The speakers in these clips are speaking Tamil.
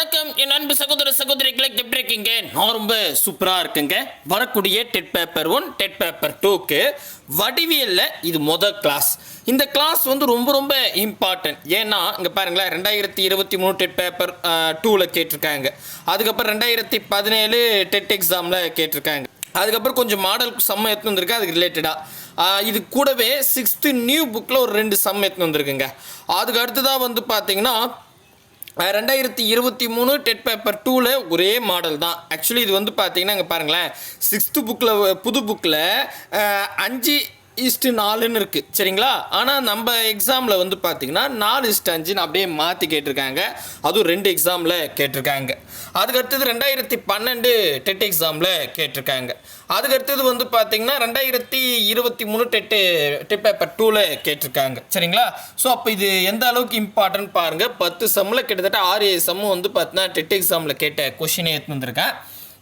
வணக்கம். என் அன்பு சகோதர சகோதரிகளை எப்படி இருக்கீங்க? நான் ரொம்ப சூப்பராக இருக்குங்க. வரக்கூடிய TET paper one TET paper டூக்கு வடிவியலில் இது மொதல் கிளாஸ் இந்த கிளாஸ் வந்து ரொம்ப ரொம்ப இம்பார்ட்டன்ட் ஏன்னா இங்கே பாருங்களேன் ரெண்டாயிரத்தி இருபத்தி மூணு டெட் பேப்பர் டூவில் கேட்டிருக்காங்க. அதுக்கப்புறம் ரெண்டாயிரத்தி பதினேழு டெட் எக்ஸாமில் கேட்டிருக்காங்க. அதுக்கப்புறம் கொஞ்சம் மாடல் செம்ம எடுத்து வந்திருக்கு அதுக்கு ரிலேட்டடாக இது கூடவே சிக்ஸ்த்து நியூ புக்கில் ஒரு ரெண்டு சம் எடுத்து வந்திருக்குங்க. அதுக்கு அடுத்ததாக வந்து பார்த்தீங்கன்னா ரெண்டாயிரத்தி இருபத்தி மூணு டெட் பேப்பர் டூவில் ஒரே மாடல் தான். ஆக்சுவலி இது வந்து பார்த்தீங்கன்னா இங்கே பாருங்களேன். சிக்ஸ்த்து புக்கில் புது புக்கில் அஞ்சு இஸ்ட்டு நாலுன்னு இருக்குது சரிங்களா? ஆனால் நம்ம எக்ஸாமில் வந்து பார்த்தீங்கன்னா நாலு இஸ்ட் அஞ்சுன்னு அப்படியே மாற்றி கேட்டிருக்காங்க. அதுவும் ரெண்டு எக்ஸாமில் கேட்டிருக்காங்க. அதுக்கு அடுத்தது ரெண்டாயிரத்தி பன்னெண்டு டெட் எக்ஸாமில் கேட்டிருக்காங்க. அதுக்கு அடுத்தது வந்து பார்த்தீங்கன்னா ரெண்டாயிரத்தி இருபத்தி மூணு டெட்டு டெட் பேப்பர் டூவில் கேட்டிருக்காங்க. சரிங்களா? ஸோ அப்போ இது எந்த அளவுக்கு இம்பார்ட்டன்ட் பாருங்கள் பத்து செம்மில் கிட்டத்தட்ட ஆறு ஏழு சம்மு வந்து பார்த்தீங்கன்னா டெட் எக்ஸாமில் கேட்ட கொஷினே எடுத்து வந்திருக்கேன்.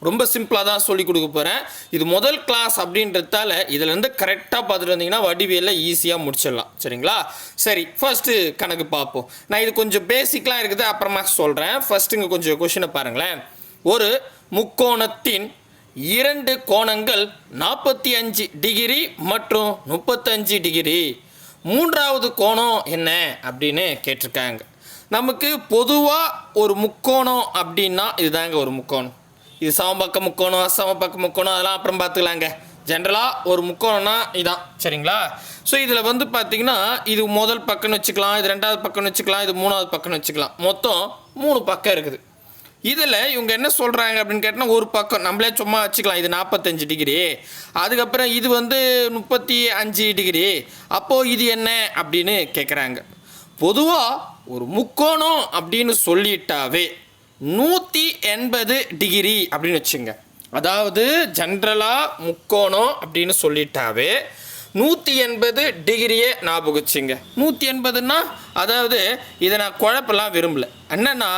ரொம்ப சிம்பிளாக தான் சொல்லி கொடுக்க போகிறேன் இது முதல் கிளாஸ் அப்படின்றதால இதுலேருந்து கரெக்டாக பார்த்துட்டு வந்தீங்கன்னா வடிவேலில் ஈஸியாக முடிச்சிடலாம். சரிங்களா? சரி ஃபஸ்ட்டு கணக்கு பார்ப்போம். நான் இது கொஞ்சம் பேசிக்லாம் இருக்குது அப்புறமா சொல்கிறேன் ஃபர்ஸ்ட்டுங்க கொஞ்சம் கொஷினை பாருங்களேன். ஒரு முக்கோணத்தின் இரண்டு கோணங்கள் நாற்பத்தி அஞ்சு டிகிரி மற்றும் முப்பத்தஞ்சு டிகிரி மூன்றாவது கோணம் என்ன அப்படின்னு கேட்டிருக்காங்க. நமக்கு பொதுவாக ஒரு முக்கோணம் அப்படின்னா இதுதாங்க ஒரு முக்கோணம். இது சமபக்க முக்கோணம் அசமபக்க முக்கோணம் அதெல்லாம் அப்புறம் பார்த்துக்கலாங்க. ஜென்ரலாக ஒரு முக்கோணம்னா இதான் சரிங்களா? ஸோ இதில் வந்து பார்த்தீங்கன்னா இது முதல் பக்கம்னு வச்சுக்கலாம் இது ரெண்டாவது பக்கம்னு வச்சுக்கலாம் இது மூணாவது பக்கம்னு வச்சுக்கலாம். மொத்தம் மூணு பக்கம் இருக்குது. இதில் இவங்க என்ன சொல்கிறாங்க அப்படின்னு கேட்டால் ஒரு பக்கம் நம்மளே சும்மா வச்சுக்கலாம் இது நாற்பத்தஞ்சு டிகிரி அதுக்கப்புறம் இது வந்து முப்பத்தி அஞ்சு டிகிரி அப்போது இது என்ன அப்படின்னு கேட்குறாங்க பொதுவாக ஒரு முக்கோணம் அப்படின்னு சொல்லிட்டாவே நூற்றி எண்பது டிகிரி அப்படின்னு வச்சுங்க. அதாவது ஜென்ரலாக முக்கோணம் அப்படின்னு சொல்லிட்டாவே நூற்றி எண்பது டிகிரியே ஞாபகம் வச்சுங்க நூற்றி எண்பதுன்னா அதாவது இதை நான் குழப்பெல்லாம் விரும்பல. என்னென்னா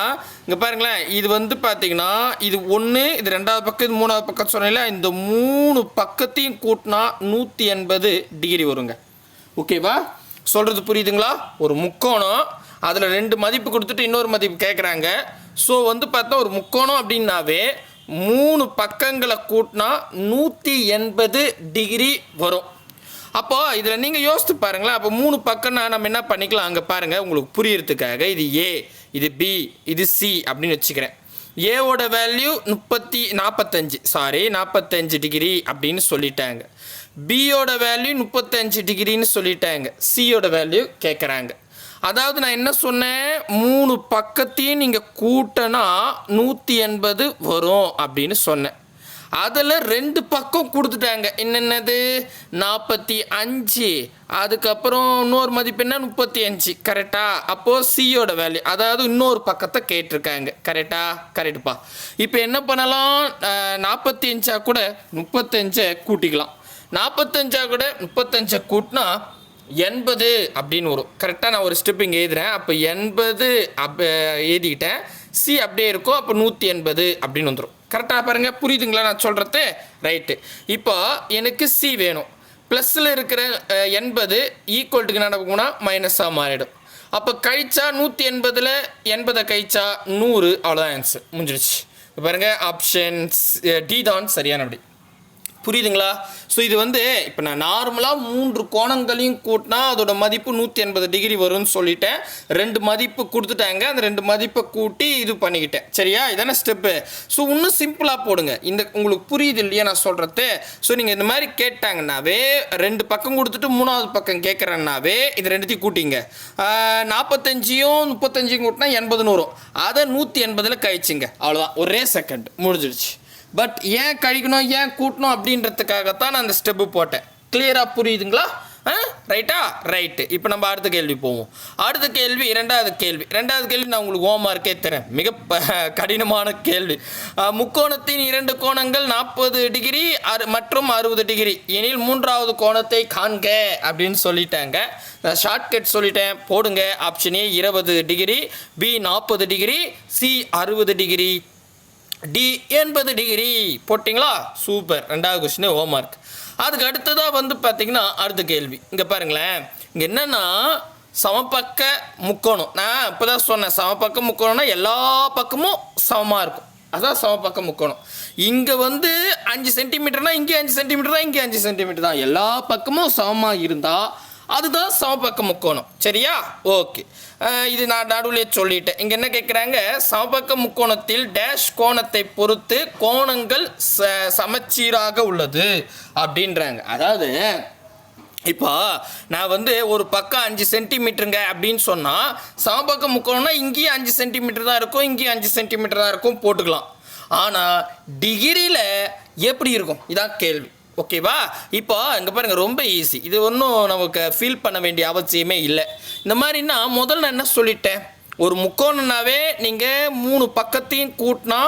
இங்கே பாருங்களேன் இது வந்து பார்த்தீங்கன்னா இது ஒன்று இது ரெண்டாவது பக்கம் இது மூணாவது பக்கம் சொன்னீங்களா இந்த மூணு பக்கத்தையும் கூட்டினா நூற்றி எண்பது டிகிரி வருங்க. ஓகேவா? சொல்கிறது புரியுதுங்களா? ஒரு முக்கோணம் அதில் ரெண்டு மதிப்பு கொடுத்துட்டு இன்னொரு மதிப்பு கேட்குறாங்க ஸோ வந்து பார்த்தா ஒரு முக்கோணம் அப்படின்னாவே மூணு பக்கங்களை கூட்டினா நூற்றி எண்பது டிகிரி வரும். அப்போது இதில் நீங்கள் யோசித்து பாருங்களேன். அப்போ மூணு பக்கம்னா நம்ம என்ன பண்ணிக்கலாம்? அங்கே பாருங்கள் உங்களுக்கு புரியறதுக்காக இது ஏ இது பி இது சி அப்படின்னு வச்சுக்கிறேன். ஏவோட வேல்யூ முப்பத்தி நாற்பத்தஞ்சு சாரி நாற்பத்தஞ்சு டிகிரி அப்படின்னு சொல்லிட்டாங்க. பியோட வேல்யூ முப்பத்தஞ்சு டிகிரின்னு சொல்லிட்டாங்க. சியோட வேல்யூ கேட்குறாங்க அதாவது நான் என்ன சொன்னேன்? மூணு பக்கத்தையும் நீங்கள் கூட்டினா நூற்றி எண்பது வரும் அப்படின்னு சொன்னேன். அதில் ரெண்டு பக்கம் கொடுத்துட்டாங்க. என்னென்னது? நாற்பத்தி அஞ்சு. அதுக்கப்புறம் இன்னொரு மதிப்பு என்ன? முப்பத்தி அஞ்சு. கரெக்டா அப்போது சியோட வேல்யூ அதாவது இன்னொரு பக்கத்தை கேட்டிருக்காங்க. கரெக்டா கரெக்டுப்பா இப்போ என்ன பண்ணலாம்? நாற்பத்தி அஞ்சா கூட முப்பத்தஞ்சை கூட்டிக்கலாம். நாற்பத்தஞ்சா கூட முப்பத்தஞ்சை கூட்டினா எண்பது அப்படின்னு வரும் கரெக்டாக நான் ஒரு ஸ்டெப்பிங் எழுதுகிறேன் எழுதுறேன். அப்போ எண்பது அப்போ எழுதிக்கிட்டேன் சி அப்படியே இருக்கும். அப்போ நூற்றி எண்பது அப்படின்னு வந்துடும் கரெக்டாக பாருங்கள் புரியுதுங்களா நான் சொல்கிறது ரைட்டு இப்போ எனக்கு சி வேணும். ப்ளஸில் இருக்கிற எண்பது ஈக்குவல்ட்டுக்கு நடக்கும்னா மைனஸாக மாறிடும். அப்போ கழிச்சா நூற்றி எண்பதில் எண்பதை கழிச்சா நூறு. அவ்வளோதான் ஆன்சர் முடிஞ்சிடுச்சு பாருங்கள் ஆப்ஷன்ஸ் டி தான் சரியான அப்படி புரியுதுங்களா? ஸோ இது வந்து இப்போ நான் நார்மலாக மூன்று கோணங்களையும் கூட்டினா அதோட மதிப்பு நூற்றி எண்பது டிகிரி வரும்னு சொல்லிட்டேன். ரெண்டு மதிப்பு கொடுத்துட்டாங்க. அந்த ரெண்டு மதிப்பை கூட்டி இது பண்ணிக்கிட்டேன். சரியா? இதானே ஸ்டெப்பு ஸோ இன்னும் சிம்பிளாக போடுங்க. இந்த உங்களுக்கு புரியுது இல்லையா நான் சொல்கிறது ஸோ நீங்கள் இந்த மாதிரி கேட்டாங்கன்னாவே ரெண்டு பக்கம் கொடுத்துட்டு மூணாவது பக்கம் கேட்குறேன்னாவே இது ரெண்டுத்தையும் கூட்டிங்க. நாற்பத்தஞ்சியும் முப்பத்தஞ்சியும் முப்பத்தஞ்சையும் கூட்டினா எண்பது நூறும். அதை நூற்றி எண்பதில் கழிச்சிங்க. அவ்வளோதான் ஒரே செகண்ட் முடிஞ்சிடுச்சு. பட் ஏன் கழிக்கணும் ஏன் கூட்டணும் அப்படின்றதுக்காகத்தான் நான் அந்த ஸ்டெப்பு போட்டேன். கிளியராக புரியுதுங்களா? ஆ? ரைட்டா ரைட்டு இப்போ நம்ம அடுத்த கேள்வி போவோம். அடுத்த கேள்வி ரெண்டாவது கேள்வி. ரெண்டாவது கேள்வி நான் உங்களுக்கு ஹோம்ஒர்க்கே தரேன். மிக கடினமான கேள்வி. முக்கோணத்தின் இரண்டு கோணங்கள் நாற்பது டிகிரி அறு மற்றும் அறுபது டிகிரி எனில் மூன்றாவது கோணத்தை காண்க அப்படின்னு சொல்லிட்டாங்க. நான் ஷார்ட்கட் சொல்லிட்டேன். போடுங்க. ஆப்ஷன் ஏ இருபது டிகிரி பி நாற்பது டிகிரி சி அறுபது டிகிரி டி எண்பது டிகிரி போட்டிங்களா? சூப்பர் ரெண்டாவது கொஸ்டின் ஹோம்ஒர்க் அதுக்கு அடுத்ததாக வந்து பார்த்தீங்கன்னா அடுத்த கேள்வி. இங்கே பாருங்களேன். இங்கே என்னென்னா சமப்பக்க முக்கோணம். நான் இப்போ தான் சொன்னேன் சமப்பக்க முக்கோணம்னா எல்லா பக்கமும் சமமாக இருக்கும். அதான் சமப்பக்க முக்கோணம். இங்கே வந்து அஞ்சு சென்டிமீட்டர்னா இங்கே அஞ்சு சென்டிமீட்டர் தான் இங்கே அஞ்சு சென்டிமீட்டர் தான். எல்லா பக்கமும் சமமாக இருந்தால் அதுதான் சமப்பக்க முக்கோணம். சரியா? ஓகே இது நான் நடுவுலே சொல்லிட்டேன். இங்கே என்ன கேட்குறாங்க சமபக்க முக்கோணத்தில் டேஷ் கோணத்தை பொறுத்து கோணங்கள் ச சமச்சீராக உள்ளது அப்படின்றாங்க. அதாவது இப்போ நான் வந்து ஒரு பக்கம் அஞ்சு சென்டிமீட்டருங்க அப்படின்னு சொன்னால் சமபக்க முக்கோணம்னா இங்கேயும் அஞ்சு சென்டிமீட்டர் தான் இருக்கும் இங்கேயும் அஞ்சு சென்டிமீட்டர் தான் இருக்கும் போட்டுக்கலாம். ஆனால் டிகிரியில் எப்படி இருக்கும்? இதான் கேள்வி. ஓகேவா இப்போ இங்கே பாருங்க ரொம்ப ஈஸி இது ஒன்றும் நமக்கு ஃபீல் பண்ண வேண்டிய அவசியமே இல்லை. இந்த மாதிரின்னா முதல்ல நான் என்ன சொல்லிட்டேன்? ஒரு முக்கோணம்னாவே நீங்கள் மூணு பக்கத்தையும் கூட்டினா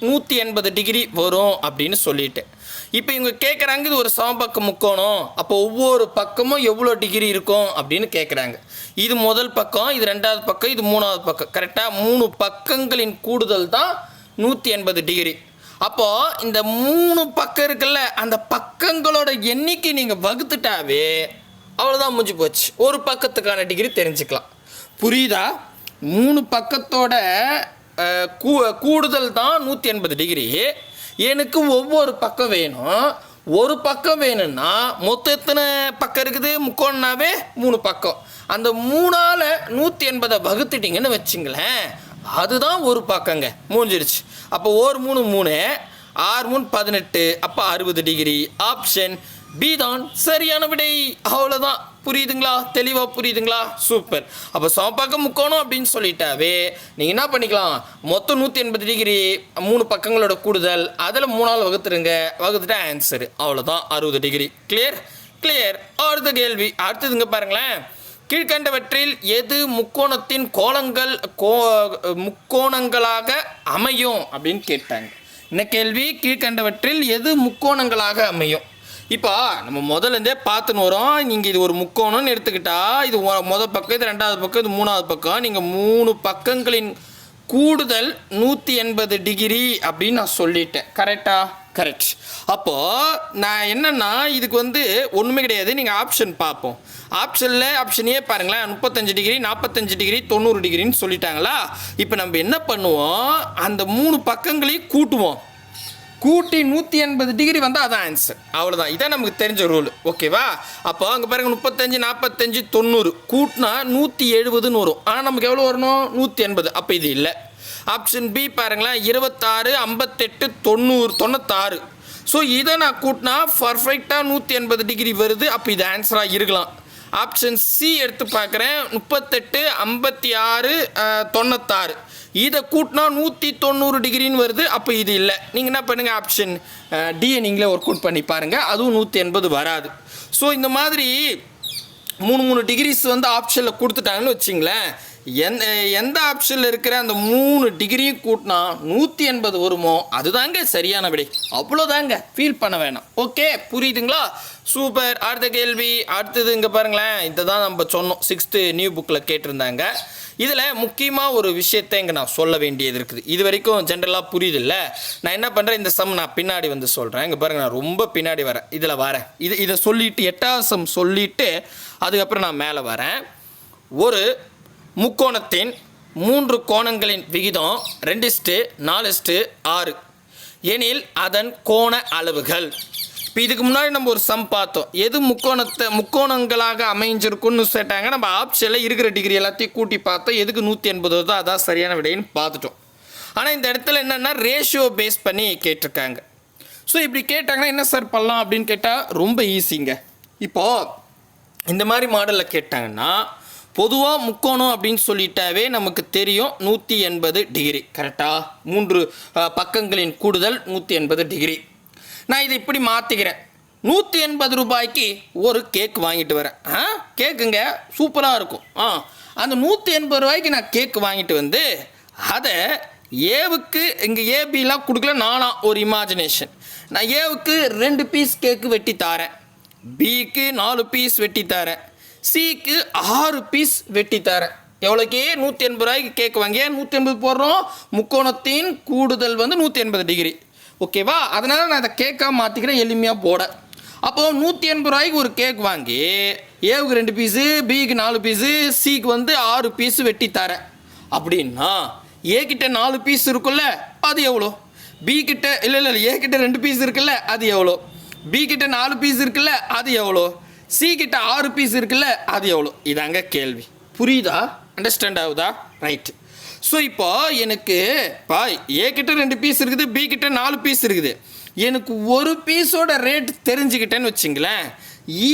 நூற்றி எண்பது டிகிரி வரும் அப்படின்னு சொல்லிட்டேன். இப்போ இவங்க கேட்குறாங்க இது ஒரு சமபக்க முக்கோணம். அப்போ ஒவ்வொரு பக்கமும் எவ்வளோ டிகிரி இருக்கும் அப்படின்னு கேட்குறாங்க இது முதல் பக்கம் இது ரெண்டாவது பக்கம் இது மூணாவது பக்கம். கரெக்டாக மூணு பக்கங்களின் கூடுதல் தான் நூற்றி எண்பது டிகிரி அப்போது இந்த மூணு பக்கம் இருக்குல்ல அந்த பக்கங்களோட எண்ணிக்கை நீங்கள் வகுத்துட்டாவே அவ்வளோதான் முடிஞ்சு போச்சு. ஒரு பக்கத்துக்கான டிகிரி தெரிஞ்சுக்கலாம். புரியுதா? மூணு பக்கத்தோட கூ கூடுதல் தான் நூற்றி எண்பது டிகிரி எனக்கு ஒவ்வொரு பக்கம் வேணும். ஒரு பக்கம் வேணும்னா மொத்தம் எத்தனை பக்கம் இருக்குது? முக்கோணனாவே மூணு பக்கம். அந்த மூணால் நூற்றி எண்பதை வகுத்துட்டிங்கன்னு வச்சுங்களேன் அதுதான் ஒரு பக்கங்க. மூஞ்சிருச்சு. அப்போ ஒரு மூணு மூணு ஆறு மூணு பதினெட்டு அப்போ அறுபது டிகிரி. ஆப்ஷன் பி தான் சரியான விடை. அவ்வளோதான் புரியுதுங்களா? தெளிவாக புரியுதுங்களா? சூப்பர் அப்போ சமப்பாக்கம் முக்கோணம் அப்படின்னு சொல்லிட்டாவே நீங்கள் என்ன பண்ணிக்கலாம்? மொத்தம் நூற்றி எண்பது டிகிரி மூணு பக்கங்களோட கூடுதல். அதில் மூணாவது வகுத்துருங்க. வகுத்துட்டா ஆன்சரு அவ்வளோதான் அறுபது டிகிரி. கிளியர் கிளியர் அடுத்த கேள்வி. அடுத்ததுங்க பாருங்களேன். கீழ்கண்டவற்றில் எது முக்கோணத்தின் கோலங்கள் கோ முக்கோணங்களாக அமையும் அப்படின்னு கேட்டாங்க. என்ன கேள்வி? கீழ்கண்டவற்றில் எது முக்கோணங்களாக அமையும்? இப்போ நம்ம முதல்ல இருந்தே பார்த்துன்னு வரோம். நீங்கள் இது ஒரு முக்கோணம்னு எடுத்துக்கிட்டா இது ஒ- முதல் பக்கம் இது ரெண்டாவது பக்கம் இது மூணாவது பக்கம். நீங்கள் மூணு பக்கங்களின் கூடுதல் நூற்றி எண்பது டிகிரி அப்படின்னு நான் சொல்லிட்டேன். கரெக்டாக கரெக்ட் அப்போது நான் என்னன்னா இதுக்கு வந்து ஒன்றுமே கிடையாது. நீங்கள் ஆப்ஷன் பார்ப்போம். ஆப்ஷனில் ஆப்ஷனையே பாருங்களேன். முப்பத்தஞ்சு டிகிரி நாற்பத்தஞ்சு டிகிரி தொண்ணூறு டிகிரின்னு சொல்லிட்டாங்களா? இப்போ நம்ம என்ன பண்ணுவோம்? அந்த மூணு பக்கங்களையும் கூட்டுவோம். கூட்டி நூற்றி எண்பது டிகிரி வந்தால் அதான் ஆன்சர் அவ்வளோதான் இதான் நமக்கு தெரிஞ்ச ரூல் ஓகேவா அப்போ அங்கே பாருங்கள் முப்பத்தஞ்சு நாற்பத்தஞ்சு தொண்ணூறு. கூட்டினா நூற்றி எழுபதுன்னு வரும். ஆனால் நமக்கு எவ்வளோ வரணும்? நூற்றி எண்பது. அப்போ இது இல்லை. ஆப்ஷன் பி பாருங்களேன் இருபத்தாறு ஐம்பத்தெட்டு தொண்ணூறு தொண்ணூத்தாறு. ஸோ இதை நான் கூட்டினா பர்ஃபெக்டாக நூற்றி எண்பது டிகிரி வருது. அப்போ இது ஆன்சராக இருக்கலாம். ஆப்ஷன் சி எடுத்து பார்க்குறேன் முப்பத்தெட்டு ஐம்பத்தி ஆறு தொண்ணூத்தாறு. இதை கூட்டினா நூற்றி தொண்ணூறு டிகிரின்னு வருது. அப்போ இது இல்லை. நீங்கள் என்ன பண்ணுங்கள் ஆப்ஷன் டியை நீங்களே ஒர்க் அவுட் பண்ணி பாருங்கள் அதுவும் நூற்றி எண்பது வராது. ஸோ இந்த மாதிரி மூணு மூணு டிகிரிஸ் வந்து ஆப்ஷனில் கொடுத்துட்டாங்கன்னு வச்சிங்களேன். எந்த எந்த ஆப்ஷனில் இருக்கிற அந்த மூணு டிகிரியும் கூட்டினா நூற்றி எண்பது வருமோ? அதுதாங்க சரியான விடை. அவ்வளோதாங்க. ஃபீல் பண்ண வேணாம். ஓகே புரியுதுங்களா? சூப்பர் அடுத்த கேள்வி. அடுத்தது இங்கே பாருங்களேன். இதை தான் நம்ம சொன்னோம். சிக்ஸ்த்து நியூ புக்கில் கேட்டிருந்தாங்க. இதில் முக்கியமாக ஒரு விஷயத்தை இங்கே நான் சொல்ல வேண்டியது இருக்குது. இது வரைக்கும் ஜென்ரலாக புரியுதில்ல நான் என்ன பண்ணுறேன் இந்த சம் நான் பின்னாடி வந்து சொல்கிறேன் இங்கே பாருங்க நான் ரொம்ப பின்னாடி வரேன். இதில் வரேன். இது இதை சொல்லிவிட்டு எட்டாவது சம் சொல்லிவிட்டு அதுக்கப்புறம் நான் மேலே வரேன். ஒரு முக்கோணத்தின் மூன்று கோணங்களின் விகிதம் ரெண்டிஸ்ட்டு நாலுஸ்ட்டு ஆறு. எனில் அதன் கோண அளவுகள். இப்போ இதுக்கு முன்னாடி நம்ம ஒரு சம் பார்த்தோம். எது முக்கோணத்தை முக்கோணங்களாக அமைஞ்சிருக்குன்னு கேட்டாங்க. நம்ம ஆப்ஷனில் இருக்கிற டிகிரி எல்லாத்தையும் கூட்டி பார்த்தோம். எதுக்கு நூற்றி எண்பது வருதோ அதான் சரியான விடைன்னு பார்த்துட்டோம். ஆனால் இந்த இடத்துல என்னென்னா ரேஷியோ பேஸ் பண்ணி கேட்டிருக்காங்க. ஸோ இப்படி கேட்டாங்கன்னா என்ன சார் பண்ணலாம் அப்படின்னு கேட்டால் ரொம்ப ஈஸிங்க இப்போது இந்த மாதிரி மாடலில் கேட்டாங்கன்னா பொதுவாக முக்கோணம் அப்படின்னு சொல்லிட்டாவே நமக்கு தெரியும் நூற்றி எண்பது டிகிரி. கரெக்டாக மூன்று பக்கங்களின் கூடுதல் நூற்றி எண்பது டிகிரி. நான் இதை இப்படி மாற்றிக்கிறேன் நூற்றி எண்பது ரூபாய்க்கு ஒரு கேக் வாங்கிட்டு வரேன். ஆ? கேக்குங்க? சூப்பராக இருக்கும். ஆ. அந்த நூற்றி எண்பது ரூபாய்க்கு நான் கேக் வாங்கிட்டு வந்து அதை ஏவுக்கு இங்கே ஏபிலாம் கொடுக்கல நானா ஒரு இமேஜினேஷன் நான் ஏவுக்கு ரெண்டு பீஸ் கேக்கு வெட்டி தாரேன். பிக்கு நாலு பீஸ் வெட்டி தரேன். சிக்கு ஆறு பீஸ் வெட்டி தரேன். எவ்வளோக்கே நூற்றி எண்பது ரூபாய்க்கு கேக் வாங்கி ஏன் நூற்றி எண்பது போடுறோம்? முக்கோணத்தின் கூடுதல் வந்து நூற்றி எண்பது டிகிரி ஓகேவா அதனால் நான் அதை கேக்காக மாற்றிக்கிறேன் எளிமையாக போட. அப்போ நூற்றி எண்பது ரூபாய்க்கு ஒரு கேக் வாங்கி ஏவுக்கு ரெண்டு பீஸு பிக்கு நாலு பீஸு சிக்கு வந்து ஆறு பீஸு வெட்டி தரேன். அப்படின்னா ஏ கிட்ட நாலு பீஸ் இருக்குல்ல அது எவ்வளோ? பி கிட்ட இல்லை இல்லை ஏ கிட்ட ரெண்டு பீஸ் இருக்குல்ல அது எவ்வளோ? பி கிட்ட நாலு பீஸ் இருக்குல்ல அது எவ்வளோ? சி கிட்ட ஆறு பீஸ் இருக்குல்ல அது எவ்வளோ இதாங்க கேள்வி. புரியுதா? அண்டர்ஸ்டாண்ட் ஆகுதா? ரைட்டு ஸோ இப்போ எனக்கு பா ஏ கிட்ட ரெண்டு பீஸ் இருக்குது பி கிட்ட நாலு பீஸ் இருக்குது. எனக்கு ஒரு பீஸோட ரேட் தெரிஞ்சுக்கிட்டேன்னு வச்சுங்களேன்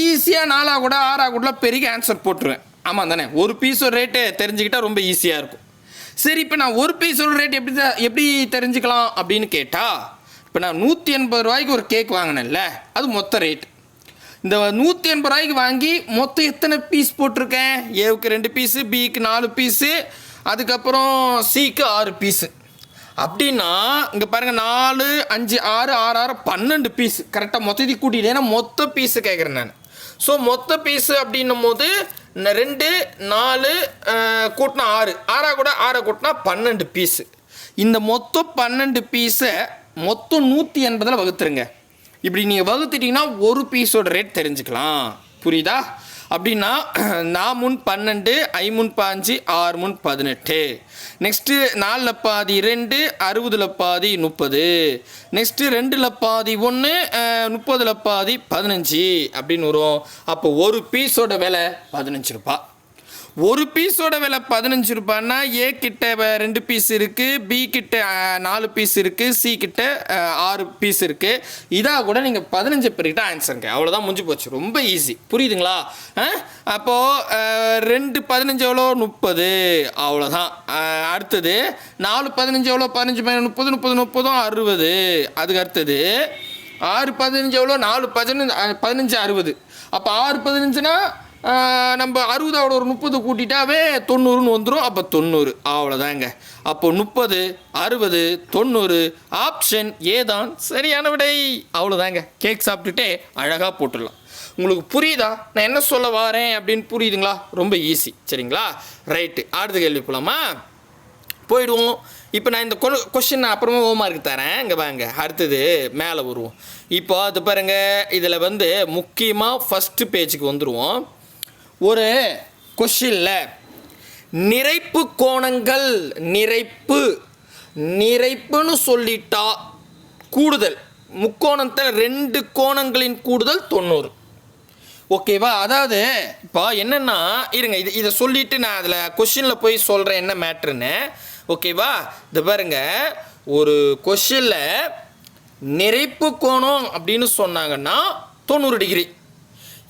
ஈஸியாக நாலாக கூட ஆறாக கூட பெரிய ஆன்சர் போட்டுருவேன். ஆமாம் தானே? ஒரு பீஸோட ரேட்டு தெரிஞ்சுக்கிட்டால் ரொம்ப ஈஸியாக இருக்கும். சரி இப்போ நான் ஒரு பீஸோட ரேட் எப்படி எப்படி தெரிஞ்சுக்கலாம் அப்படின்னு கேட்டால் இப்போ நான் நூற்றி எண்பது ரூபாய்க்கு ஒரு கேக் வாங்கினேன்ல அது மொத்த ரேட் இந்த நூற்றி எண்பது ரூபாய்க்கு வாங்கி மொத்தம் எத்தனை பீஸ் போட்டிருக்கேன்? ஏவுக்கு ரெண்டு பீஸு பிக்கு நாலு பீஸு அதுக்கப்புறம் சிக்கு ஆறு பீஸு அப்படின்னா இங்கே பாருங்கள் நாலு அஞ்சு ஆறு ஆறு ஆறு பன்னெண்டு பீஸ் கரெக்டாக மொத்தத்தையும் கூட்டிட்டு ஏன்னா மொத்த பீஸு கேட்குறேன் நான். ஸோ மொத்த பீஸு அப்படின்னும் போது ரெண்டு நாலு கூட்டினா ஆறு. ஆறாக கூட ஆறை கூட்டினா பன்னெண்டு பீஸு இந்த மொத்தம் பன்னெண்டு பீஸை மொத்தம் நூற்றி எண்பதில் வகுத்துருங்க. இப்படி நீங்கள் வகுத்துட்டிங்கன்னா ஒரு பீஸோட ரேட் தெரிஞ்சுக்கலாம். புரியுதா? அப்படின்னா நான் முன் பன்னெண்டு ஐ முன் பாஞ்சு ஆறு முன் பதினெட்டு. நெக்ஸ்ட்டு நாலில் பாதி ரெண்டு அறுபதுல பாதி முப்பது. நெக்ஸ்ட்டு ரெண்டில் பாதி ஒன்று முப்பதில் பாதி பதினஞ்சு அப்படின்னு வரும். அப்போ ஒரு பீஸோட விலை பதினஞ்சு ரூபா ஒரு பீஸோட விலை பதினஞ்சு ரூபான்னா ஏ கிட்ட ரெண்டு பீஸ் இருக்குது பி கிட்ட நாலு பீஸ் இருக்குது சி கிட்ட ஆறு பீஸ் இருக்குது இதாக கூட நீங்கள் பதினஞ்சு பேர்கிட்ட ஆன்சருங்க அவ்வளோதான் முடிஞ்சு போச்சு. ரொம்ப ஈஸி புரியுதுங்களா? அப்போது ரெண்டு பதினஞ்சு எவ்வளோ? முப்பது. அவ்வளோதான் அடுத்தது நாலு பதினஞ்சு எவ்வளோ? பதினஞ்சு பதினஞ்சு முப்பது முப்பது முப்பதும் அறுபது. அதுக்கு அடுத்தது ஆறு பதினஞ்சு எவ்வளோ? நாலு பதினஞ்சு பதினஞ்சு அறுபது. அப்போ ஆறு பதினஞ்சுனா நம்ம அறுபதாவோட ஒரு முப்பது கூட்டிட்டாவே தொண்ணூறுன்னு வந்துடும் அப்போ தொண்ணூறு. அவ்வளோதாங்க அப்போ முப்பது அறுபது தொண்ணூறு ஆப்ஷன் ஏதான் சரியான விடை. அவ்வளோதாங்க கேக் சாப்பிட்டுட்டே அழகாக போட்டுடலாம். உங்களுக்கு புரியுதா? நான் என்ன சொல்ல வரேன் அப்படின்னு புரியுதுங்களா? ரொம்ப ஈஸி சரிங்களா? ரைட்டு அடுத்த கேள்வி போகலாமா போயிடுவோம். இப்போ நான் இந்த கொஷின் நான் அப்புறமா ஹோம்ஒர்க் தரேன். இங்கே வாங்க அடுத்தது மேலே வருவோம். இப்போ அது பாருங்க. இதில் வந்து முக்கியமாக ஃபஸ்ட்டு பேஜுக்கு வந்துடுவோம் ஒரு கொஷினில் நிறைப்பு கோணங்கள் நிறைப்பு நிறைப்புன்னு சொல்லிட்டா கூடுதல். முக்கோணத்தில் ரெண்டு கோணங்களின் கூடுதல் தொண்ணூறு. ஓகேவா? அதாவது இப்போ என்னென்னா இருங்க இது இதை சொல்லிட்டு நான் அதில் கொஷினில் போய் சொல்கிறேன் என்ன மேட்ருன்னு ஓகேவா? இது பாருங்க. ஒரு கொஷினில் நிறைப்பு கோணம் அப்படின்னு சொன்னாங்கன்னா தொண்ணூறு டிகிரி.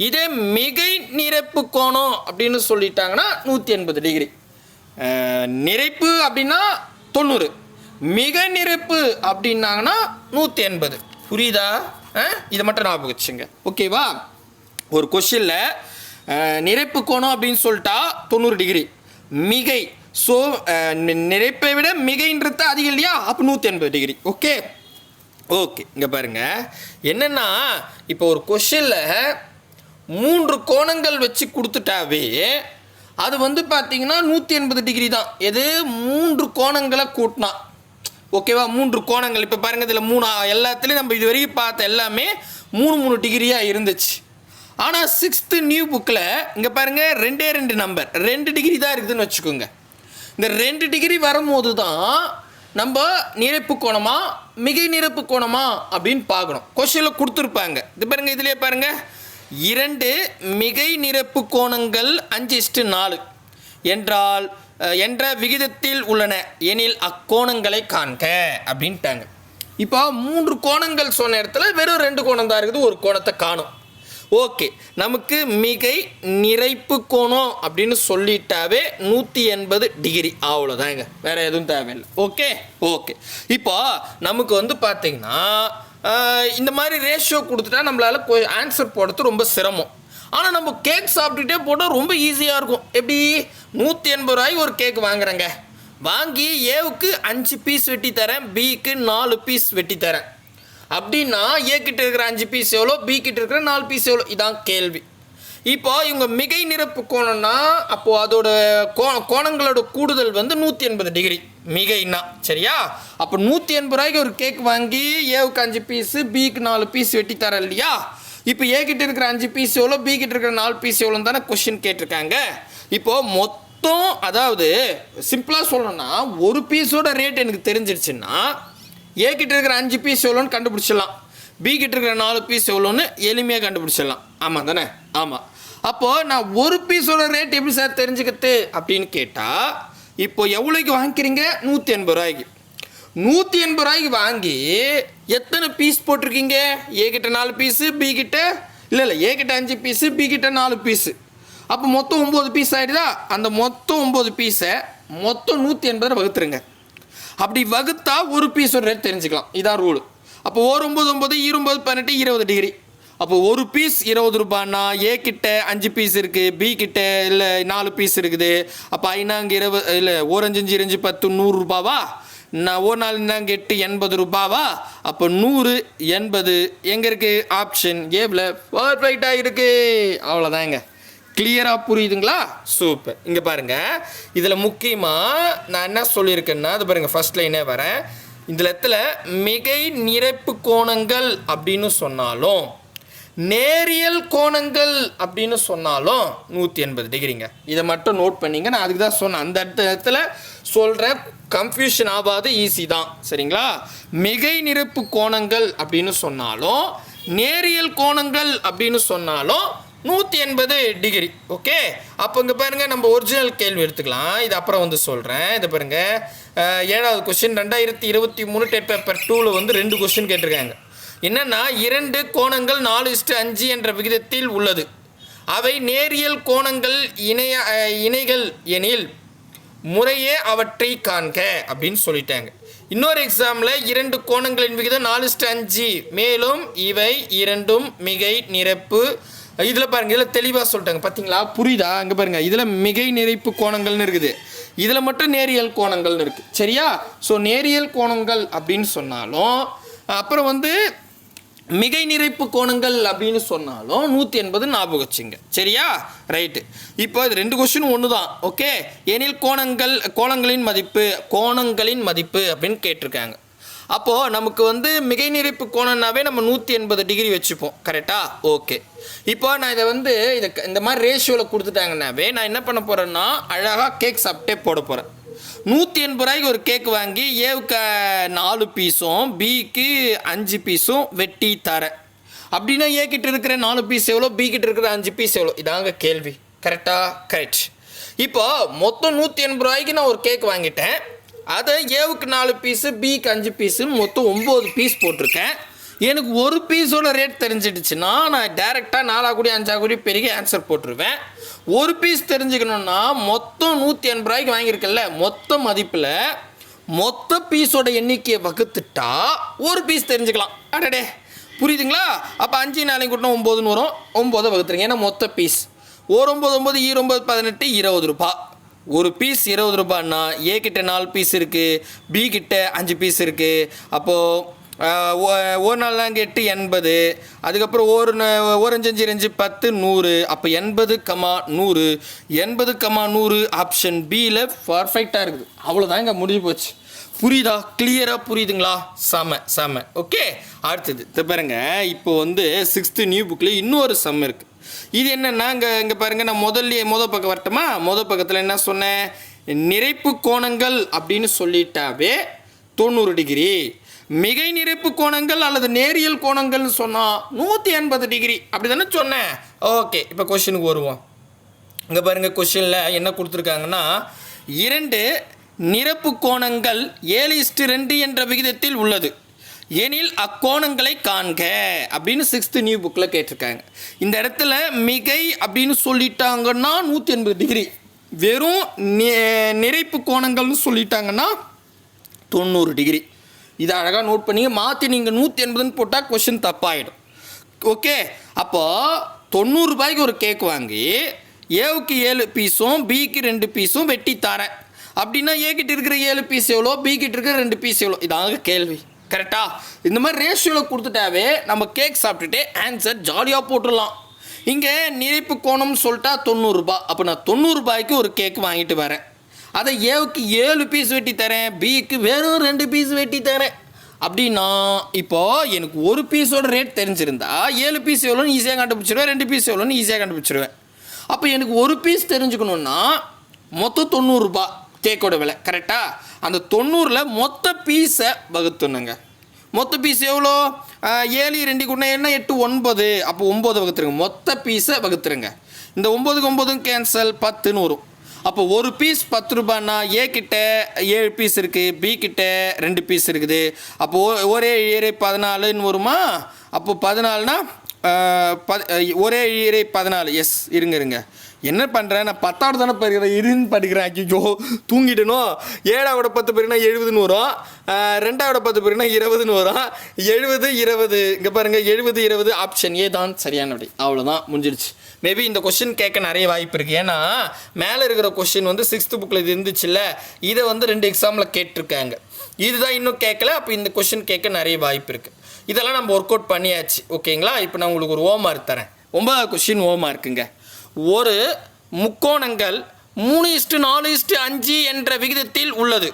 இதே மிகை நிறைப்பு கோணம் அப்படின்னு சொல்லிட்டாங்கன்னா நூற்றி எண்பது டிகிரி. நிறைப்பு அப்படின்னா தொண்ணூறு. மிக நிறைப்பு அப்படின்னாங்கன்னா நூற்றி எண்பது. புரியுதா? இதை மட்டும் ஞாபகம் வச்சுங்க ஓகேவா ஒரு கொஷினில் நிறைப்பு கோணம் அப்படின்னு சொல்லிட்டா தொண்ணூறு டிகிரி. மிகை ஸோ நிறைப்பை விட மிகைன்றது அதிகம் இல்லையா? அப்போ நூற்றி எண்பது டிகிரி. ஓகே ஓகே இங்கே பாருங்கள் என்னென்னா இப்போ ஒரு கொஷினில் மூன்று கோணங்கள் வச்சு கொடுத்துட்டாவே அது வந்து பார்த்திங்கன்னா நூற்றி எண்பது டிகிரி தான். எது? மூன்று கோணங்களை கூட்டினா. ஓகேவா மூன்று கோணங்கள். இப்போ பாருங்கள் இதில் மூணு எல்லாத்துலேயும் நம்ம இது வரைக்கும் பார்த்த எல்லாமே மூணு மூணு டிகிரியாக இருந்துச்சு. ஆனால் சிக்ஸ்த்து நியூ புக்கில் இங்கே பாருங்கள் ரெண்டே ரெண்டு நம்பர் ரெண்டு டிகிரி தான் இருக்குதுன்னு வச்சுக்கோங்க. இந்த ரெண்டு டிகிரி வரும்போது தான் நம்ம நிரப்பு கோணமா மிகை நிரப்பு கோணமா அப்படின்னு பார்க்கணும். கொஷனில் கொடுத்துருப்பாங்க. இது பாருங்கள் இதுலேயே பாருங்கள் இரண்டு மிகை நிரப்பு கோணங்கள் அஞ்சு இஷ்டு நாலு என்றால் என்ற விகிதத்தில் உள்ளன. எனில் அக்கோணங்களை காண்க அப்படின்ட்டாங்க. இப்போ மூன்று கோணங்கள் சொன்ன இடத்துல வெறும் ரெண்டு கோணம் தான் இருக்குது ஒரு கோணத்தை காணும். ஓகே நமக்கு மிகை நிறைப்பு கோணம் அப்படின்னு சொல்லிட்டாவே நூற்றி எண்பது டிகிரி அவ்வளோதாங்க வேறு எதுவும் தேவையில்லை. ஓகே? ஓகே. இப்போ நமக்கு வந்து பார்த்திங்கன்னா இந்த மாதிரி ரேஷியோ கொடுத்துட்டா நம்மளால ஆன்சர் போடுறது ரொம்ப சிரமம். ஆனால் நம்ம கேக் சாப்பிட்டுட்டே போட்டால் ரொம்ப ஈஸியாக இருக்கும். எப்படி? நூற்றி எண்பது ரூபாய்க்கு ஒரு கேக் வாங்குறேங்க. வாங்கி ஏவுக்கு அஞ்சு பீஸ் வெட்டி தரேன் பிக்கு நாலு பீஸ் வெட்டி தரேன். அப்படின்னா ஏ கிட்ட இருக்கிற அஞ்சு பீஸ் எவ்வளோ? பி கிட்ட இருக்கிற நாலு பீஸ் எவ்வளோ? இதான் கேள்வி. இப்போ இவங்க மிகை நிரப்பு கோணம்னா அப்போது அதோட கோ கோணங்களோட கூடுதல் வந்து நூற்றி எண்பது டிகிரி. மிகைன்னா சரியா? அப்போ நூற்றி எண்பது ரூபாய்க்கு ஒரு கேக் வாங்கி ஏவுக்கு அஞ்சு பீஸு பிக்கு நாலு பீஸ் வெட்டி தரேன் இல்லையா? இப்போ ஏ கிட்ட இருக்கிற அஞ்சு பீஸ் எவ்வளோ? பி கிட்ட இருக்கிற நாலு பீஸ் எவ்வளோன்னு தானே கொஷின் கேட்டிருக்காங்க. இப்போது மொத்தம் அதாவது சிம்பிளாக சொல்லணும்னா ஒரு பீஸோட ரேட் எனக்கு தெரிஞ்சிருச்சுன்னா ஏ கிட்ட இருக்கிற அஞ்சு பீஸ் எவ்வளோன்னு கண்டுபிடிச்சிடலாம். பி கிட்ட இருக்கிற நாலு பீஸ் எவ்வளோன்னு எளிமையாக கண்டுபிடிச்சிடலாம். ஆமாம் தானே? ஆமாம் அப்போது நான் ஒரு பீஸோட ரேட் எப்படி சார் தெரிஞ்சுக்கிறது அப்படின்னு கேட்டால் இப்போ எவ்வளோக்கு வாங்கிக்கிறீங்க? நூற்றி எண்பது ரூபாய்க்கு. நூற்றி எண்பது ரூபாய்க்கு வாங்கி எத்தனை பீஸ் போட்டிருக்கீங்க? ஏ கிட்ட நாலு பீஸு பி கிட்ட இல்லை இல்லை ஏ கிட்ட அஞ்சு பீஸு பி கிட்ட நாலு பீஸு அப்போ மொத்தம் ஒம்பது பீஸ் ஆகிடுதா அந்த மொத்தம் ஒம்பது பீஸை மொத்தம் நூற்றி எண்பது வகுத்துருங்க. அப்படி வகுத்தா ஒரு பீஸோட ரேட் தெரிஞ்சுக்கலாம். இதான் ரூல் அப்போ ஒரு ஒம்பது ஒம்பது இருபது பதினெட்டு இருபது டிகிரி அப்போ ஒரு பீஸ் இருபது ரூபான்னா ஏ கிட்ட அஞ்சு பீஸ் இருக்குது பி கிட்ட இல்லை நாலு பீஸ் இருக்குது. அப்போ ஐநாங்க இருபது இல்லை ஓரஞ்சு இருஞ்சு பத்து நூறு ரூபாவா? நான் ஒரு நாள் நாங்க எட்டு எண்பது ரூபாவா? அப்போ நூறு எண்பது எங்கே இருக்குது ஆப்ஷன் ஏவில் பர்ஃபெக்டாக இருக்குது அவ்வளோதாங்க கிளியராக புரியுதுங்களா? சூப்பர் இங்கே பாருங்க. இதில் முக்கியமாக நான் என்ன சொல்லியிருக்கேன்னா அது பாருங்க ஃபர்ஸ்ட் லைனே வரேன். இந்த இடத்துல மிகை நிரப்பு கோணங்கள் அப்படின்னு சொன்னாலும் நேரியல் கோணங்கள் அப்படின்னு சொன்னாலும் நூற்றி எண்பது டிகிரிங்க இதை மட்டும் நோட் பண்ணிங்க. நான் அதுக்கு தான் சொன்னேன். அந்த இடத்துல சொல்கிறேன் கன்ஃபியூஷன் ஆகாது ஈஸி தான். சரிங்களா? மிகை நிரப்பு கோணங்கள் அப்படின்னு சொன்னாலும் நேரியல் கோணங்கள் அப்படின்னு சொன்னாலும் நூற்றி எண்பது டிகிரி ஓகே அப்போ இங்கே பாருங்க நம்ம ஒரிஜினல் கேள்வி எடுத்துக்கலாம். இது அப்புறம் வந்து சொல்கிறேன் இதை பாருங்கள் ஏழாவது கொஸ்டின் ரெண்டாயிரத்தி இருபத்தி மூணு டெட் பேப்பர் டூவில் வந்து ரெண்டு கொஸ்டின் கேட்டிருக்காங்க. என்னென்னா இரண்டு கோணங்கள் நாலு இஸ்டு அஞ்சு என்ற விகிதத்தில் உள்ளது. அவை நேரியல் கோணங்கள் இணைய இணைகள் எனில் முறையே அவற்றை காண்க அப்படின்னு சொல்லிட்டாங்க. இன்னொரு எக்ஸாமில் இரண்டு கோணங்களின் விகிதம் நாலு ஸ்டு அஞ்சு. மேலும் இவை இரண்டும் மிகை நிரப்பு. இதில் பாருங்கள் இதில் தெளிவாக சொல்லிட்டாங்க. பார்த்தீங்களா புரியுதா? அங்கே பாருங்கள் இதில் மிகை நிறைப்பு கோணங்கள்னு இருக்குது. இதில் மட்டும் நேரியல் கோணங்கள்னு இருக்குது சரியா? ஸோ நேரியல் கோணங்கள் அப்படின்னு சொன்னாலும் அப்புறம் வந்து மிகை நிறைப்பு கோணங்கள் அப்படின்னு சொன்னாலும் நூற்றி எண்பது ஞாபகம் வச்சுங்க. சரியா? ரைட்டு இப்போ இது ரெண்டு கொஸ்டின் ஒன்று தான் ஓகே எனில் கோணங்கள் கோணங்களின் மதிப்பு கோணங்களின் மதிப்பு அப்படின்னு கேட்டிருக்காங்க. அப்போது நமக்கு வந்து மிகை நிறைப்பு கோணம்னாவே நம்ம நூற்றி எண்பது டிகிரி வச்சுப்போம். கரெக்டாக ஓகே இப்போ நான் இதை வந்து இதை இந்த மாதிரி ரேஷியோவில் கொடுத்துட்டாங்கன்னாவே நான் என்ன பண்ண போகிறேன்னா அழகாக கேக் சாப்பிட்டே போட போகிறேன் நூற்றி எண்பது ரூபாய்க்கு ஒரு கேக் வாங்கி ஏவுக்கு நாலு பீஸும் பிக்கு அஞ்சு பீஸும் வெட்டி தரேன். அப்படின்னா ஏ கிட்ட இருக்கிற நாலு பீஸ் எவ்வளோ? பி கிட்ட இருக்கிற அஞ்சு பீஸ் எவ்வளோ? இதாங்க கேள்வி. கரெக்டாக கரெக்ட் இப்போ மொத்தம் நூற்றி எண்பது ரூபாய்க்கு நான் ஒரு கேக் வாங்கிட்டேன். அதை ஏவுக்கு நாலு பீஸு பிக்கு அஞ்சு பீஸுன்னு மொத்தம் ஒம்பது பீஸ் போட்டிருக்கேன். எனக்கு ஒரு பீஸோட ரேட் தெரிஞ்சிடுச்சுன்னா நான் டேரெக்டாக நாலா கூடி அஞ்சா கூடி பெரிய ஆன்சர் போட்டுருவேன். ஒரு பீஸ் தெரிஞ்சுக்கணுன்னா மொத்தம் நூற்றி எண்பது ரூபாய்க்கு வாங்கியிருக்கல மொத்த மதிப்பில் மொத்த பீஸோட எண்ணிக்கையை வகுத்துட்டா ஒரு பீஸ் தெரிஞ்சுக்கலாம். அடடே புரியுதுங்களா? அப்போ அஞ்சு நாளைக்கு கூட்டினா ஒம்போதுன்னு வரும். ஒம்போதை வகுத்துருங்க. ஏன்னா மொத்த பீஸ் ஒரு ஒம்பது ஒம்பது ஈரொம்பது பதினெட்டு இருபது ரூபா. ஒரு பீஸ் இருபது ரூபான்னா ஏ கிட்ட நாலு பீஸ் இருக்குது பி கிட்ட அஞ்சு பீஸ் இருக்குது அப்போது ஒரு நாள் கேட்டு எட்டு எண்பது. அதுக்கப்புறம் ஒரு ஓரஞ்சஞ்சு ரெஞ்சு பத்து நூறு. அப்போ எண்பது கமா நூறு. எண்பது கமா நூறு ஆப்ஷன் பியில் பர்ஃபெக்டாக இருக்குது. அவ்வளோதான் இங்கே முடிஞ்சு போச்சு. புரியுதா? கிளியராக புரியுதுங்களா? செம செம. ஓகே அடுத்தது. இது பாருங்க. இப்போ வந்து சிக்ஸ்த்து நியூ புக்கில் இன்னொரு சம் இருக்குது இது என்னென்னா இங்கே இங்கே பாருங்க. நான் முதல்ல மொதல் பக்கம் வரட்டுமா? மொதல் பக்கத்தில் என்ன சொன்னேன்? நிறைப்பு கோணங்கள் அப்படின்னு சொல்லிட்டாவே தொண்ணூறு டிகிரி. மிகை நிறைப்பு கோணங்கள் அல்லது நேரியல் கோணங்கள்னு சொன்னால் நூற்றி எண்பது டிகிரி. அப்படி தானே சொன்னேன். ஓகே இப்போ கொஷினுக்கு வருவோம். இங்கே பாருங்கள் கொஷினில் என்ன கொடுத்துருக்காங்கன்னா இரண்டு நிரப்பு கோணங்கள் ஏழு இஸ்டு ரெண்டு என்ற விகிதத்தில் உள்ளது. எனில் அக்கோணங்களை காண்க அப்படின்னு சிக்ஸ்த்து நியூ புக்கில் கேட்டிருக்காங்க. இந்த இடத்துல மிகை அப்படின்னு சொல்லிட்டாங்கன்னா நூற்றி எண்பது டிகிரி. வெறும் நிறைப்பு கோணங்கள்னு சொல்லிட்டாங்கன்னா தொண்ணூறு டிகிரி. இதை அழகாக நோட் பண்ணி மாற்றி நீங்கள் நூற்றி எண்பதுன்னு போட்டால் கொஷின் தப்பாயிடும். ஓகே அப்போது தொண்ணூறு ரூபாய்க்கு ஒரு கேக் வாங்கி ஏவுக்கு ஏழு பீஸும் பிக்கு ரெண்டு பீஸும் வெட்டி தரேன். அப்படின்னா ஏ கிட்ட இருக்கிற ஏழு பீஸ் எவ்வளோ? பி கிட்ட இருக்கிற ரெண்டு பீஸ் எவ்வளோ? இதாக கேள்வி. கரெக்டா இந்த மாதிரி ரேஷியோவில் கொடுத்துட்டாவே நம்ம கேக் சாப்பிட்டுட்டு ஆன்சர் ஜாலியாக போட்டுடலாம். இங்கே நிறைப்பு கோணம்னு சொல்லிட்டா தொண்ணூறுரூபா அப்போ நான் தொண்ணூறுரூபாய்க்கு ஒரு கேக் வாங்கிட்டு வரேன். அதை ஏவுக்கு ஏழு பீஸ் வெட்டி தரேன் பிக்கு வெறும் ரெண்டு பீஸ் வெட்டி தரேன். அப்படின்னா இப்போ எனக்கு ஒரு பீஸோட ரேட் தெரிஞ்சிருந்தா ஏழு பீஸ் எவ்வளோன்னு ஈஸியாக கண்டுபிடிச்சிருவேன் ரெண்டு பீஸ் எவ்வளோன்னு ஈஸியாக கண்டுபிடிச்சிருவேன். அப்போ எனக்கு ஒரு பீஸ் தெரிஞ்சுக்கணுன்னா மொத்தம் தொண்ணூறுரூபா கேக்கோட விலை கரெக்டாக அந்த தொண்ணூறில் மொத்த பீஸை வகுத்துணுங்க. மொத்த பீஸ் எவ்வளோ? ஏழு ரெண்டு கூட என்ன? எட்டு ஒன்பது. அப்போ ஒம்பது வகுத்துருங்க. மொத்த பீஸை வகுத்துருங்க. இந்த ஒம்பதுக்கு ஒம்பதும் கேன்சல் பத்துன்னு வரும். அப்போ ஒரு பீஸ் பத்து ரூபான்னா ஏ கிட்ட ஏழு பீஸ் இருக்குது பி கிட்ட ரெண்டு பீஸ் இருக்குது. அப்போ ஒரே ஏழு பதினாலுன்னு வருமா? அப்போ பதினாலுனா ஒரே ஏழு பதினாலு. எஸ் இருங்க இருங்க. என்ன பண்ணுறேன் நான் பத்தாவது தானே படிக்கிறேன். இருன்னு படிக்கிறேன். ஐயோ தூங்கிட்டணும் ஏழாவோட பத்து பேருனா எழுபதுன்னு வரும். ரெண்டாவோட பத்து பேருனா இருபதுன்னு வரும். எழுபது இருபது. இங்கே பாருங்கள் எழுபது இருபது. ஆப்ஷன் ஏ தான் சரியான விடை அவ்வளோதான் முடிஞ்சிடுச்சு. மேபி இந்த கொஷின் கேட்க நிறைய வாய்ப்பு இருக்குது ஏன்னா மேலே இருக்கிற கொஷின் வந்து சிக்ஸ்த்து புக்கில் இது இருந்துச்சுல்ல இதை வந்து ரெண்டு எக்ஸாமில் கேட்டிருக்காங்க. இதுதான் இன்னும் கேட்கல அப்போ இந்த கொஷின் கேட்க நிறைய வாய்ப்பு இருக்குது இதெல்லாம் நம்ம ஒர்க் அவுட் பண்ணியாச்சு ஓகேங்களா இப்போ நான் உங்களுக்கு ஒரு ஹோம்ஒர்க் தரேன். ஒன்பதாவது கொஷின் ஹோம்ஒர்க்குங்க ஒரு முக்கோணங்கள் மூணு இஸ்டு நாலு இஸ்டு அஞ்சு என்ற விகிதத்தில் உள்ளது.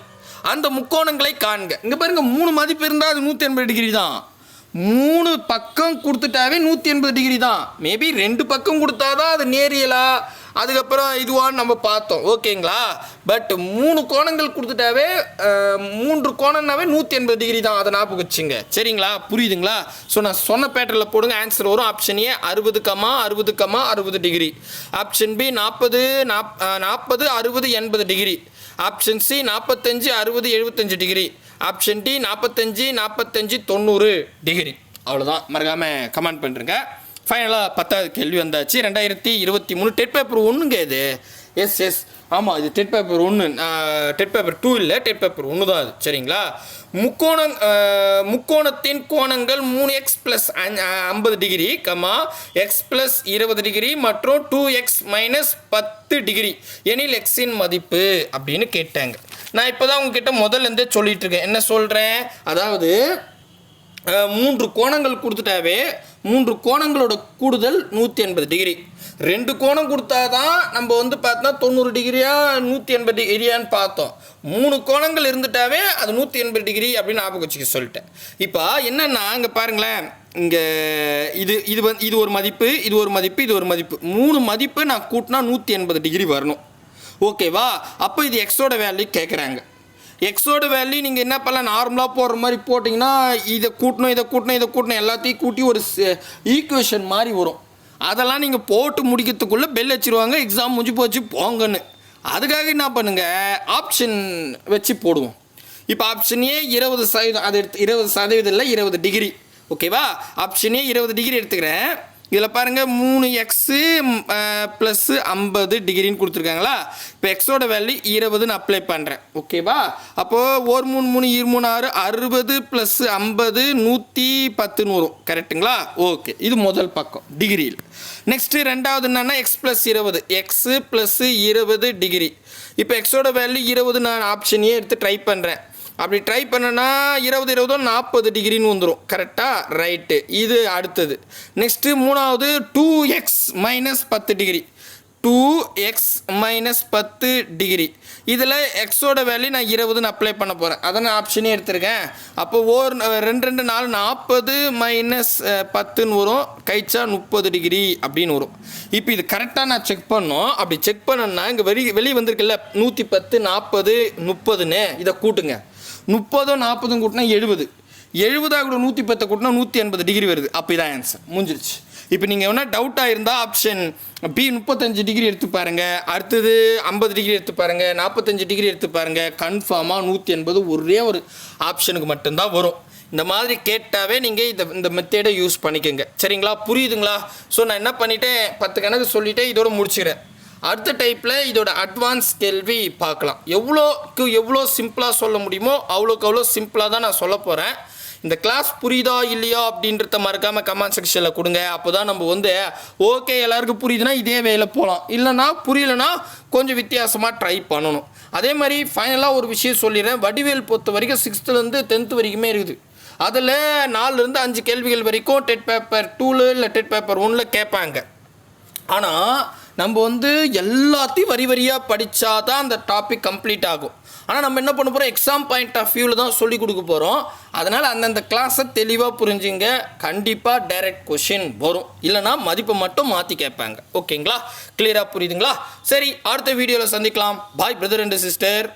அந்த முக்கோணங்களை காண்க. இங்கே பாருங்க மூணு மதிப்பு இருந்தால் அது நூற்றி எண்பது டிகிரி தான். மூணு பக்கம் கொடுத்துட்டாவே நூற்றி எண்பது டிகிரி தான். மேபி ரெண்டு பக்கம் கொடுத்தாதான் அது நேரியலா அதுக்கப்புறம் இதுவான்னு நம்ம பார்த்தோம். ஓகேங்களா பட் மூணு கோணங்கள் கொடுத்துட்டாவே மூன்று கோணம்னாவே நூற்றி எண்பது டிகிரி தான். அதை ஞாபகம் வச்சுங்க. சரிங்களா? புரியுதுங்களா? ஸோ நான் சொன்ன பேட்டரில் போடுங்க. ஆன்சர் வரும். ஆப்ஷன் ஏ அறுபது கமா அறுபது கமா அறுபது டிகிரி ஆப்ஷன் பி நாற்பது நாப் நாற்பது அறுபது எண்பது டிகிரி ஆப்ஷன் சி நாற்பத்தஞ்சு அறுபது எழுபத்தஞ்சு டிகிரி ஆப்ஷன் டி நாற்பத்தஞ்சு நாற்பத்தஞ்சு தொண்ணூறு டிகிரி அவ்வளோதான் மறக்காமல் கமெண்ட் பண்ணுறேங்க ஃபைனலாக பத்தாவது கேள்வி வந்தாச்சு. ரெண்டாயிரத்தி இருபத்தி மூணு டெட் பேப்பர் ஒன்றுங்க இது? எஸ் எஸ் ஆமாம் இது டெட் பேப்பர் ஒன்று டெட் பேப்பர் டூ இல்லை டெட் பேப்பர் ஒன்று தான் அது சரிங்களா? முக்கோணம் முக்கோணத்தின் கோணங்கள் மூணு எக்ஸ் ப்ளஸ் ஐம்பது டிகிரி கமா எக்ஸ் ப்ளஸ் இருபது டிகிரி மற்றும் டூ எக்ஸ் மைனஸ் பத்து டிகிரி. எனில் எக்ஸின் மதிப்பு அப்படின்னு கேட்டாங்க. நான் இப்போ தான் உங்ககிட்ட முதல்ல இருந்தே என்ன சொல்கிறேன் அதாவது மூன்று கோணங்கள் கொடுத்துட்டாவே மூன்று கோணங்களோட கூடுதல் நூற்றி எண்பது டிகிரி ரெண்டு கோணம் கொடுத்தாதான் நம்ம வந்து பார்த்தா தொண்ணூறு டிகிரியா நூற்றி எண்பது டிகிரியான்னு பார்த்தோம். மூணு கோணங்கள் இருந்துட்டாவே அது நூற்றி எண்பது டிகிரி அப்படின்னு ஞாபகம் வச்சுக்க சொல்லிட்டேன். இப்போ என்னென்னா இங்கே பாருங்களேன். இங்கே இது இது வந்து இது ஒரு மதிப்பு இது ஒரு மதிப்பு இது ஒரு மதிப்பு. மூணு மதிப்பு நான் கூட்டினா நூற்றி எண்பது டிகிரி வரணும். ஓகேவா அப்போ இது எக்ஸோட வேல்யூ கேட்குறாங்க எக்ஸோட வேல்யூ நீங்கள் என்ன பண்ணலாம்? நார்மலாக போடுற மாதிரி போட்டிங்கன்னா இதை கூட்டணும் இதை கூட்டணும் இதை கூட்டணும் எல்லாத்தையும் கூட்டி ஒரு ஈக்குவேஷன் மாதிரி வரும். அதெல்லாம் நீங்கள் போட்டு முடிக்கிறதுக்குள்ளே பெல் வச்சிருவாங்க எக்ஸாம் முடிஞ்சு போச்சு போங்கன்னு. அதுக்காக என்ன பண்ணுங்கள் ஆப்ஷன் வச்சு போடுவோம். இப்போ ஆப்ஷனே இருபது சதவீதம் அது எடுத்து இருபது சதவீதம் இல்லை இருபது டிகிரி ஓகேவா ஆப்ஷனே இருபது டிகிரி எடுத்துக்கிறேன். இதில் பாருங்கள் மூணு எக்ஸு ப்ளஸ்ஸு ஐம்பது டிகிரின்னு கொடுத்துருக்காங்களா? இப்போ எக்ஸோட வேல்யூ இருபதுன்னு அப்ளை பண்ணுறேன் ஓகேவா அப்போது ஒரு மூணு மூணு இரு மூணு ஆறு அறுபது ப்ளஸ்ஸு ஐம்பது நூற்றி பத்துன்னு வரும் கரெக்ட்டுங்களா ஓகே இது முதல் பக்கம் டிகிரியில் நெக்ஸ்ட்டு ரெண்டாவது என்னென்னா எக்ஸ் ப்ளஸ் இருபது. எக்ஸு ப்ளஸ்ஸு இருபது டிகிரி இப்போ எக்ஸோட வேல்யூ இருபது நான் ஆப்ஷனையே எடுத்து ட்ரை பண்ணுறேன் அப்படி ட்ரை பண்ணனா இருபது இருபதோ நாற்பது டிகிரின்னு வந்துடும் கரெக்டாக ரைட்டு இது அடுத்தது. நெக்ஸ்ட்டு மூணாவது டூ எக்ஸ் மைனஸ் பத்து டிகிரி டூ எக்ஸ் மைனஸ் பத்து டிகிரி இதில் எக்ஸோட வேல்யூ நான் இருபதுன்னு அப்ளை பண்ண போகிறேன் அதை நான் ஆப்ஷனே எடுத்திருக்கேன். அப்போ ஒரு ரெண்டு ரெண்டு நாலு நாற்பது மைனஸ் பத்துன்னு வரும். கைச்சா முப்பது டிகிரி அப்படின்னு வரும். இப்போ இது கரெக்டாக நான் செக் பண்ணோம். அப்படி செக் பண்ணேன்னா இங்கே வெளி வெளியே வந்திருக்குல்ல நூற்றி பத்து நாற்பது முப்பதுன்னு இதை கூட்டுங்க. முப்பதோ நாற்பதும் கூட்டினா எழுபது. எழுபதாக கூட நூற்றி பத்தை கூட்டினா நூற்றி எண்பது டிகிரி வருது. அப்போ இதான் ஆன்சர் முடிஞ்சிருச்சு. இப்போ நீங்கள் வேணால் டவுட்டாக இருந்தால் ஆப்ஷன் பி முப்பத்தஞ்சு டிகிரி எடுத்து பாருங்கள் அடுத்தது ஐம்பது டிகிரி எடுத்து பாருங்கள் நாற்பத்தஞ்சு டிகிரி எடுத்து பாருங்கள் கன்ஃபார்மாக நூற்றி எண்பது ஒரே ஒரு ஆப்ஷனுக்கு மட்டும்தான் வரும். இந்த மாதிரி கேட்டாவே நீங்கள் இந்த இந்த மெத்தேடை யூஸ் பண்ணிக்கோங்க. சரிங்களா? புரியுதுங்களா? ஸோ நான் என்ன பண்ணிட்டேன்? பத்து கணக்கு சொல்லிவிட்டேன் இதோட முடிச்சுக்கிறேன். அடுத்த டைப்பில் இதோட அட்வான்ஸ் கேள்வி பார்க்கலாம். எவ்வளோக்கு எவ்வளோ சிம்பிளாக சொல்ல முடியுமோ அவ்வளோக்கு அவ்வளோ சிம்பிளாக தான் நான் சொல்ல போகிறேன் இந்த கிளாஸ் புரியுதா இல்லையா அப்படின்றத மறக்காமல் கமெண்ட் செக்ஷனில் கொடுங்க. அப்போ தான் நம்ம வந்து ஓகே எல்லாருக்கும் புரியுதுன்னா இதே வேலை போகலாம் இல்லைன்னா புரியலனா கொஞ்சம் வித்தியாசமாக ட்ரை பண்ணணும். அதே மாதிரி ஃபைனலாக ஒரு விஷயம் சொல்லிடுறேன். வடிவேல் பொறுத்த வரைக்கும் சிக்ஸ்த்துலேருந்து டென்த்து வரைக்குமே இருக்குது. அதில் நாலுலேருந்து அஞ்சு கேள்விகள் வரைக்கும் டெட் பேப்பர் டூலு இல்லை டெட் பேப்பர் ஒன்றில் கேட்பாங்க. ஆனால் நம்ம வந்து எல்லாத்தையும் வரி வரியாக படித்தா தான் அந்த டாபிக் கம்ப்ளீட் ஆகும். ஆனால் நம்ம என்ன பண்ண போகிறோம் எக்ஸாம் பாயிண்ட் ஆஃப் வியூவில் தான் சொல்லி கொடுக்க போகிறோம் அதனால் அந்தந்த கிளாஸை தெளிவாக புரிஞ்சுங்க. கண்டிப்பாக டைரக்ட் கொஷின் வரும். இல்லைனா மதிப்பை மட்டும் மாற்றி கேட்பாங்க. ஓகேங்களா கிளியராக புரியுதுங்களா? சரி அடுத்த வீடியோவில் சந்திக்கலாம். பாய் பிரதர் அண்ட் சிஸ்டர்